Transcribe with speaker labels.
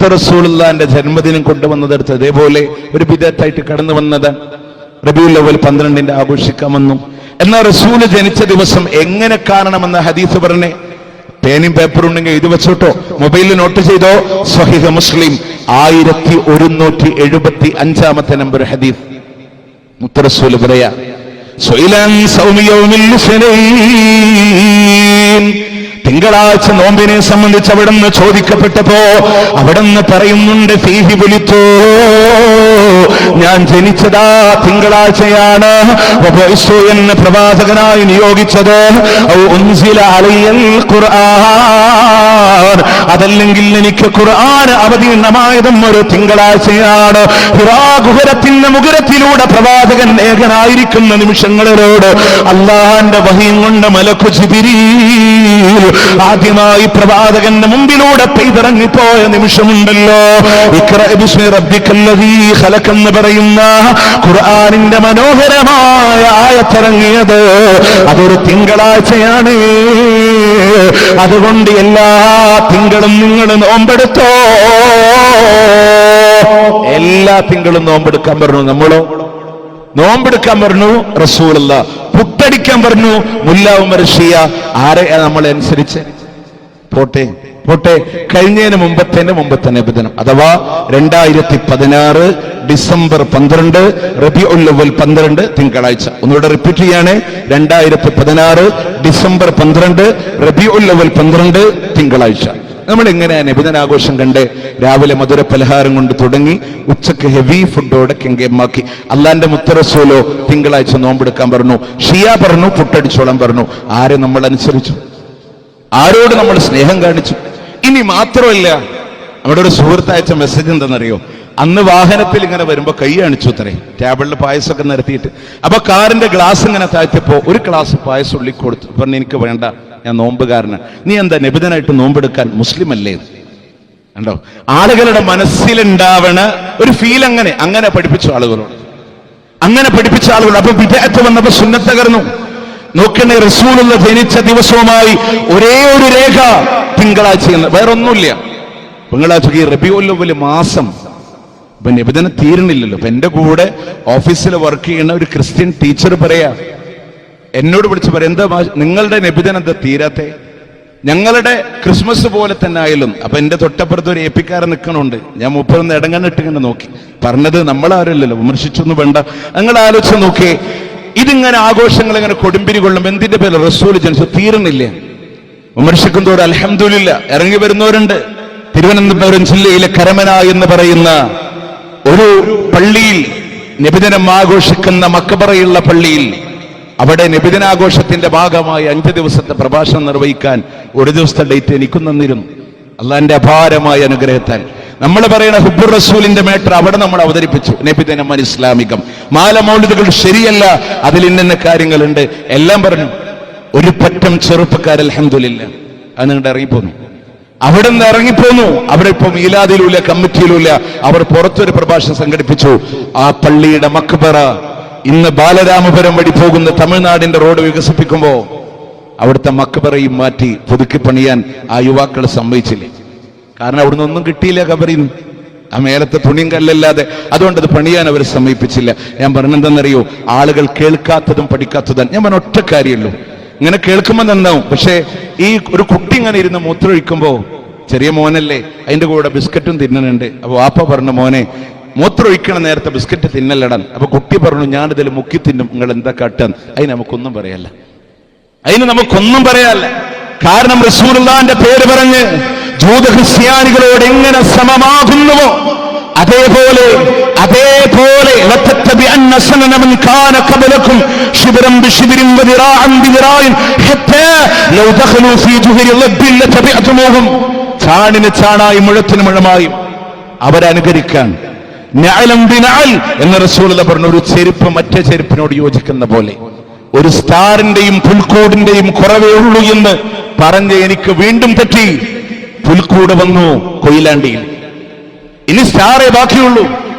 Speaker 1: മുത്തറസൂളുള്ളാന്റെ ജന്മദിനം കൊണ്ടുവന്നതെടുത്ത് അതേപോലെ ഒരു വിദഗ്ധായിട്ട് കടന്നു വന്നത്. റബിയുൽ അവൽ പന്ത്രണ്ടിന്റെ ആഘോഷിക്കാമെന്നും എന്നാൽ റസൂൽ ജനിച്ച ദിവസം എങ്ങനെ കാണണമെന്ന ഹദീസ് പറഞ്ഞേ? പേനും പേപ്പറും ഉണ്ടെങ്കിൽ എഴുതി വെച്ചോട്ടോ. മൊബൈലിൽ നോട്ട് ചെയ്തോ? സ്വഹിഹ മുസ്ലിം ആയിരത്തി ഒരുന്നൂറ്റി എഴുപത്തി അഞ്ചാമത്തെ നമ്പർ ഹദീസ്. മുത്തറസൂൽ പറയാ. തിങ്കളാഴ്ച നോമ്പിനെ സംബന്ധിച്ച് അവിടുന്ന് ചോദിക്കപ്പെട്ടപ്പോ അവിടുന്ന് പറയുന്നുണ്ട് ഫീഹി വിളിച്ചോ ഞാൻ ജനിച്ചതാ തിങ്കളാഴ്ചയാണ്. എന്ന പ്രവാചകനായി നിയോഗിച്ചത്. ഖുർആൻ. അതല്ലെങ്കിൽ എനിക്ക് ഖുർആൻ അവതീർണമായതും ഒരു തിങ്കളാഴ്ചയാണ്. ഹിറാഗുഹരത്തിന്റെ മുഖരത്തിലൂടെ പ്രവാചകൻ ഏകനായിരിക്കുന്ന നിമിഷങ്ങളിലോട് അള്ളാഹാന്റെ വഹിയും കൊണ്ട് മലക്കു ജിബിരീൽ ആദ്യമായി പ്രവാചകന്റെ മുമ്പിലൂടെ പെയ്തിറങ്ങിപ്പോയ നിമിഷമുണ്ടല്ലോ. എന്ന് പറയുന്ന ഖുർആാനിന്റെ മനോഹരമായ ആയത്തിറങ്ങിയത് അതൊരു തിങ്കളാഴ്ചയാണ്. അതുകൊണ്ട് എല്ലാ തിങ്കളും നിങ്ങൾ നോമ്പെടുത്തോ. എല്ലാ തിങ്കളും നോമ്പെടുക്കാൻ പറഞ്ഞു. നമ്മളോ? നോമ്പെടുക്കാൻ പറഞ്ഞു റസൂലുള്ള പുട്ടടിക്കാൻ പറഞ്ഞു മുല്ലാവും ഷിയ ആരെ നമ്മൾ അനുസരിച്ച്? പോട്ടെ പോട്ടെ. കഴിഞ്ഞതിന് മുമ്പത്തേന്റെ തന്നെ നിബന്ധനം അഥവാ രണ്ടായിരത്തി പതിനാറ് ഡിസംബർ പന്ത്രണ്ട് റബി ഉള്ളവൽ പന്ത്രണ്ട് തിങ്കളാഴ്ച. ഒന്നുകൂടെ റിപ്പീറ്റ് ചെയ്യാണ്. രണ്ടായിരത്തി പതിനാറ് ഡിസംബർ പന്ത്രണ്ട് റബി ഉള്ളവൽ പന്ത്രണ്ട് തിങ്കളാഴ്ച. നമ്മൾ എങ്ങനെയാണ് നബിദനാഘോഷം കണ്ട് രാവിലെ മധുര പലഹാരം കൊണ്ട് തുടങ്ങി ഉച്ചയ്ക്ക് ഹെവി ഫുഡോടെ കെങ്കേമാക്കി അള്ളാന്റെ മുത്തറസോലോ തിങ്കളാഴ്ച നോമ്പെടുക്കാൻ പറഞ്ഞു. ഷിയ പറഞ്ഞു പുട്ടടിച്ചോളാൻ പറഞ്ഞു. ആരെ നമ്മൾ അനുസരിച്ചു? ആരോട് നമ്മൾ സ്നേഹം കാണിച്ചു? ഇനി മാത്രമല്ല നമ്മുടെ ഒരു സുഹൃത്ത് അയച്ച മെസ്സേജ് എന്താണെന്നറിയോ? അന്ന് വാഹനത്തിൽ ഇങ്ങനെ വരുമ്പോൾ കൈ കാണിച്ചു അത്രേ. ടേബിളിൽ പായസമൊക്കെ നിരത്തിയിട്ട്. അപ്പൊ കാറിന്റെ ഗ്ലാസ് ഇങ്ങനെ താഴ്ത്തിയപ്പോ ഒരു ഗ്ലാസ് പായസം ഉള്ളി കൊടുത്തു. പറഞ്ഞു എനിക്ക് വേണ്ട. ഞാൻ നോമ്പുകാരനാണ് നീ എന്താ നിബിധനായിട്ട് നോമ്പെടുക്കാൻ മുസ്ലിം അല്ലേ കണ്ടോ? ആളുകളുടെ മനസ്സിലുണ്ടാവണ ഒരു ഫീൽ അങ്ങനെ. അങ്ങനെ പഠിപ്പിച്ച ആളുകളോട്. അങ്ങനെ പഠിപ്പിച്ച ആളുകൾ അപ്പൊ വിദേഹത്ത് വന്നപ്പോ സുന്നത്തകർന്നു നോക്കണേ റസൂലുള്ള ജനിച്ച ദിവസവുമായി ഒരേ ഒരു രേഖ തിങ്കളാഴ്ച വേറൊന്നുമില്ല. തിങ്കളാഴ്ച ഈ റബിയുല്ലവൽ മാസം. ഇപ്പൊ നിബന്ധന തീരണില്ലല്ലോ. അപ്പൊ എന്റെ കൂടെ ഓഫീസിൽ വർക്ക് ചെയ്യുന്ന ഒരു ക്രിസ്ത്യൻ ടീച്ചർ പറയാ എന്നോട് വിളിച്ച് പറയും എന്താ നിങ്ങളുടെ നിബിധന എന്താ തീരാത്തെ? ഞങ്ങളുടെ ക്രിസ്മസ് പോലെ തന്നെ ആയാലും അപ്പൊ എന്റെ തൊട്ടപ്പുറത്ത് ഒരു ഏപ്പിക്കാരൻ നിൽക്കണുണ്ട് ഞാൻ മുപ്പതൊന്ന് ഇടങ്ങന്നിട്ട് ഇങ്ങനെ നോക്കി. പറഞ്ഞത് നമ്മളാരല്ലല്ലോ വിമർശിച്ചൊന്നും വേണ്ട. നിങ്ങൾ ആലോചിച്ച് നോക്കിയേ ഇതിങ്ങനെ ആഘോഷങ്ങൾ ഇങ്ങനെ കൊടുമ്പിരി കൊള്ളും എന്തിന്റെ പേര് റസൂൽ ജനിച്ചു? തീരുന്നില്ല. വിമർശിക്കുന്നതോട് അലഹമില്ല ഇറങ്ങി വരുന്നവരുണ്ട്. തിരുവനന്തപുരം ജില്ലയിലെ കരമന എന്ന് പറയുന്ന ഒരു പള്ളിയിൽ നിബിധനം ആഘോഷിക്കുന്ന മക്കബറയുള്ള പള്ളിയിൽ അവിടെ നിബിദിനാഘോഷത്തിന്റെ ഭാഗമായി അഞ്ച് ദിവസത്തെ പ്രഭാഷണം നിർവഹിക്കാൻ ഒരു ദിവസത്തെ ഡേറ്റ് എനിക്കും തന്നിരുന്നു. അള്ളാന്റെ അപാരമായ അനുഗ്രഹത്താൽ. നമ്മൾ പറയുന്ന ഹുബുർ റസൂലിന്റെ മേട്ടർ അവിടെ നമ്മൾ അവതരിപ്പിച്ചു. നബിദിനം ഇസ്ലാമികം. മാലമൗലിതകൾ ശരിയല്ല അതിൽ ഇന്ന കാര്യങ്ങളുണ്ട്. എല്ലാം പറഞ്ഞു. ഒരു പറ്റം ചെറുപ്പക്കാർ അലഹമില്ല അത് നിങ്ങളുടെ ഇറങ്ങിപ്പോന്നു അവിടെ നിന്ന് ഇറങ്ങിപ്പോന്നു അവിടെ ഇപ്പൊ മീലാദിലുമില്ല കമ്മിറ്റിയിലുമില്ല അവർ പുറത്തൊരു പ്രഭാഷണം സംഘടിപ്പിച്ചു. ആ പള്ളിയുടെ മക്ബറ ഇന്ന് ബാലരാമപുരം വഴി പോകുന്ന തമിഴ്നാടിന്റെ റോഡ് വികസിപ്പിക്കുമ്പോൾ അവിടുത്തെ മക്കബറയും മാറ്റി പുതുക്കി പണിയാൻ ആ യുവാക്കൾ സമ്മതിച്ചില്ലേ? കാരണം അവിടുന്ന് ഒന്നും കിട്ടിയില്ല കബറിന്ന് ആ മേലത്തെ തുണിയും കല്ലല്ലാതെ അതുകൊണ്ട് അത് പണിയാൻ അവർ സമീപിച്ചില്ല ഞാൻ പറഞ്ഞെന്തെന്നറിയോ ആളുകൾ കേൾക്കാത്തതും പഠിക്കാത്തതും. ഞാൻ പറഞ്ഞ ഒറ്റ കാര്യമുള്ളൂ. ഇങ്ങനെ കേൾക്കുമ്പോൾ നന്നാവും. പക്ഷേ ഈ ഒരു കുട്ടി ഇങ്ങനെ ഇരുന്ന് മൂത്രമൊഴിക്കുമ്പോ ചെറിയ മോനല്ലേ അതിന്റെ കൂടെ ബിസ്ക്കറ്റും തിന്നുന്നുണ്ട് അപ്പോൾ വാപ്പ പറഞ്ഞു മോനെ മൂത്രമൊഴിക്കണ നേരത്തെ ബിസ്ക്കറ്റ് തിന്നല്ലടൻ. അപ്പൊ കുട്ടി പറഞ്ഞു ഞാനിതിൽ മുക്കി തിന്നും. നിങ്ങൾ എന്താ കാട്ടാൻ അതിന് നമുക്കൊന്നും പറയല്ല. അതിന് നമുക്കൊന്നും പറയാല്ല. കാരണം റസൂലുള്ളാന്റെ പേര് പറഞ്ഞ് ജൂത ക്രിസ്ത്യാനികളോട് എങ്ങനെ സമമാകുന്നുവോ അതേപോലെ അതേപോലെ ചാണിന് ചാണായും മുഴത്തിന് മുഴമായും അവരനുകരിക്കാൻ എന്ന് റസൂലുള്ള പറഞ്ഞു ഒരു ചെരുപ്പ് മറ്റേ ചെരുപ്പിനോട് യോജിക്കുന്ന പോലെ. ഒരു സ്റ്റാറിന്റെയും പുൽക്കൂടിന്റെയും കുറവേ ഉള്ളൂ എന്ന് പറഞ്ഞ് എനിക്ക് വീണ്ടും പറ്റി പുൽക്കൂട് വന്നു കൊയിലാണ്ടിയിൽ. ഇനി സ്റ്റാറേ ബാക്കിയുള്ളൂ.